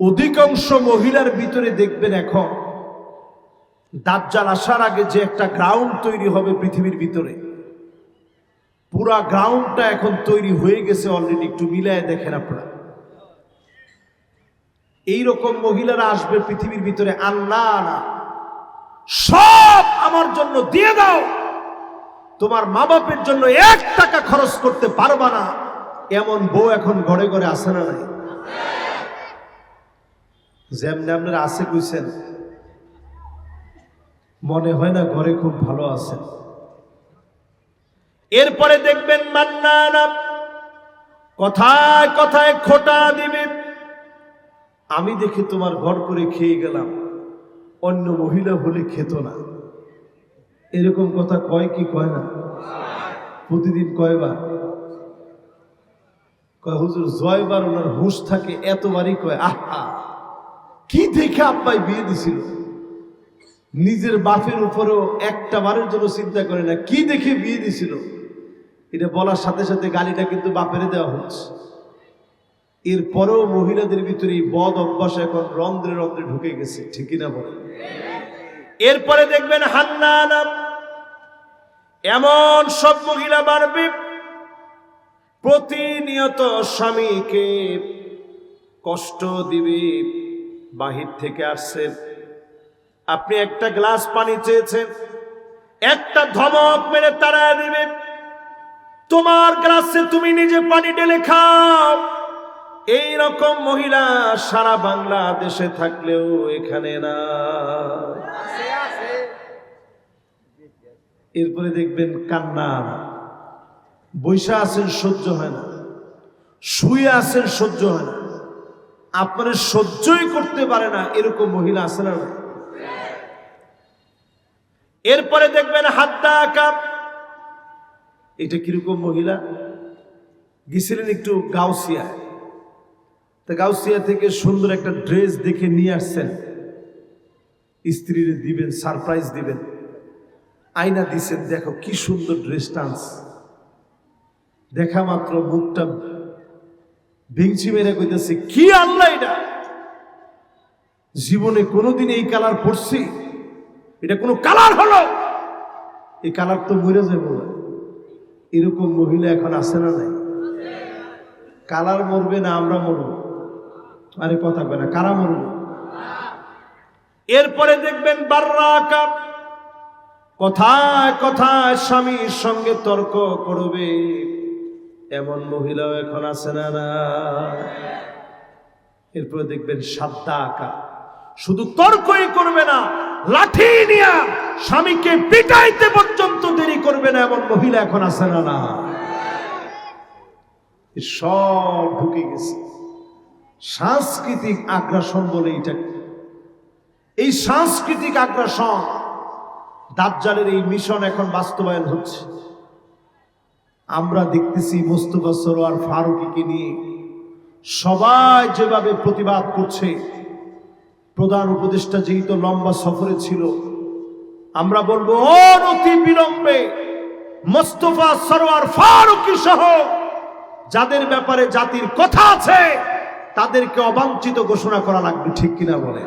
অধিকাংশ মহিলার ভিতরে দেখবেন এখন, দাজ্জাল আসার আগে যে একটা গ্রাউন্ড তৈরি হবে পৃথিবীর ভিতরে, পুরা গ্রাউন্ডটা এখন তৈরি হয়ে গেছে অলরেডি একটু মিলায় দেখেন আপনারা। এইরকম মহিলারা আসবে পৃথিবীর ভিতরে, আল্লাহ না, সব আমার জন্য দিয়ে দাও। তোমার মা বাপের জন্য এক টাকা খরচ করতে পারবা না। এমন বউ এখন ঘরে ঘরে আসে না নাই? যেমনি আপনারা আছে বুঝছেন মনে হয় না ঘরে খুব ভালো আছেন এরপরে দেখবেন মান্নানা কথায় কথায় খোটা দিবে। আমি দেখে তোমার ঘর করে খেয়ে গেলাম অন্য মহিলা হলে খেত না। এরকম কথা কয় কি কয় না? প্রতিদিন কয়বার কয় হুজুর জয়বার ওনার হুশ থাকে এতবারই কয় আহা! কি দেখে আব্বাই বিয়ে দিছিল? নিজের বাপের উপরেও একটা বারের জন্য চিন্তা করে না, কি দেখে বিয়ে দিছিল? এটা বলার সাথে সাথে গালিটা কিন্তু বাপেরে দেওয়া হচ্ছে। এরপরেও মহিলাদের ভিতরে এই বদ অভ্যাস এখন রন্ধ্রে রন্ধ্রে ঢুকে গেছে, ঠিকই না বলে? এরপরে দেখবেন হান্না নাম এমন সব মহিলা বাড়বে প্রতিনিয়ত স্বামীকে কষ্ট দিবে। বাহির থেকে আসছেন আপনি একটা গ্লাস পানি চেয়েছেন, একটা ধমক মেরে তাড়ায় দিবে। তোমার গ্লাসে তুমি নিজে পানি ঢেলে খাও। এই রকম মহিলা সারা বাংলাদেশে থাকলেও এখানে না। এরপরে দেখবেন কান্না। বৈশা আছেন সহ্য হয় না, শুয়ে আছেন সহ্য হয় না। আপনার সহ্যই করতে পারে না এরকম মহিলা আছে না এরপরে দেখবেন হাদ্দা কাপ। এটা কীরকম মহিলা? গেছিলেন একটু গাউসিয়ায় তা গাউসিয়া থেকে সুন্দর একটা ড্রেস দেখে নিয়ে আসছেন। স্ত্রীর দিবেন, সারপ্রাইজ দিবেন। আয়না দিছেন, দেখো কি সুন্দর ড্রেস আনছে দেখা মাত্র মুখটা ভেঙচি মেরে কইতেছে, কি আল্লাহ এটা? জীবনে কোনোদিন এই কালার পড়ছি। এটা কোনো কালার হলো। এই কালার তো মরে যাব এরকম মহিলা এখন আসে না নাই? কালার মরবে না, আমরা মরবো। আরে কথা কয় না, কারা মরবে? এরপরে দেখবেন বার্রা কাপ কথায় কথায় স্বামীর সঙ্গে তর্ক করবে। এমন মহিলাও এখন আছে না না? এরপরে দেখবেন সাদ্দা আঁকা। শুধু তর্কই করবে না, লাঠি নিয়া স্বামীকে পিটাইতে পর্যন্ত দেরি করবে না এমন মহিলা এখন আছে না না? সব ঢুকে গেছে। সাংস্কৃতিক আগ্রাসন বলে এটা এই সাংস্কৃতিক আগ্রাসন দাজ্জালের এই মিশন এখন বাস্তবায়ন হচ্ছে। আমরা দেখতেছি মোস্তফা সরোয়ার ফারুকিকে নিয়ে সবাই যেভাবে প্রতিবাদ করছে, প্রধান উপদেষ্টা যেহেতু লম্বা সফরে ছিল, আমরা বলব অনতি বিলম্বে মোস্তফা সরোয়ার ফারুকি সহ যাদের ব্যাপারে জাতির কথা আছে, তাদেরকে অবাঞ্ছিত ঘোষণা করা লাগবে ঠিক কিনা বলে।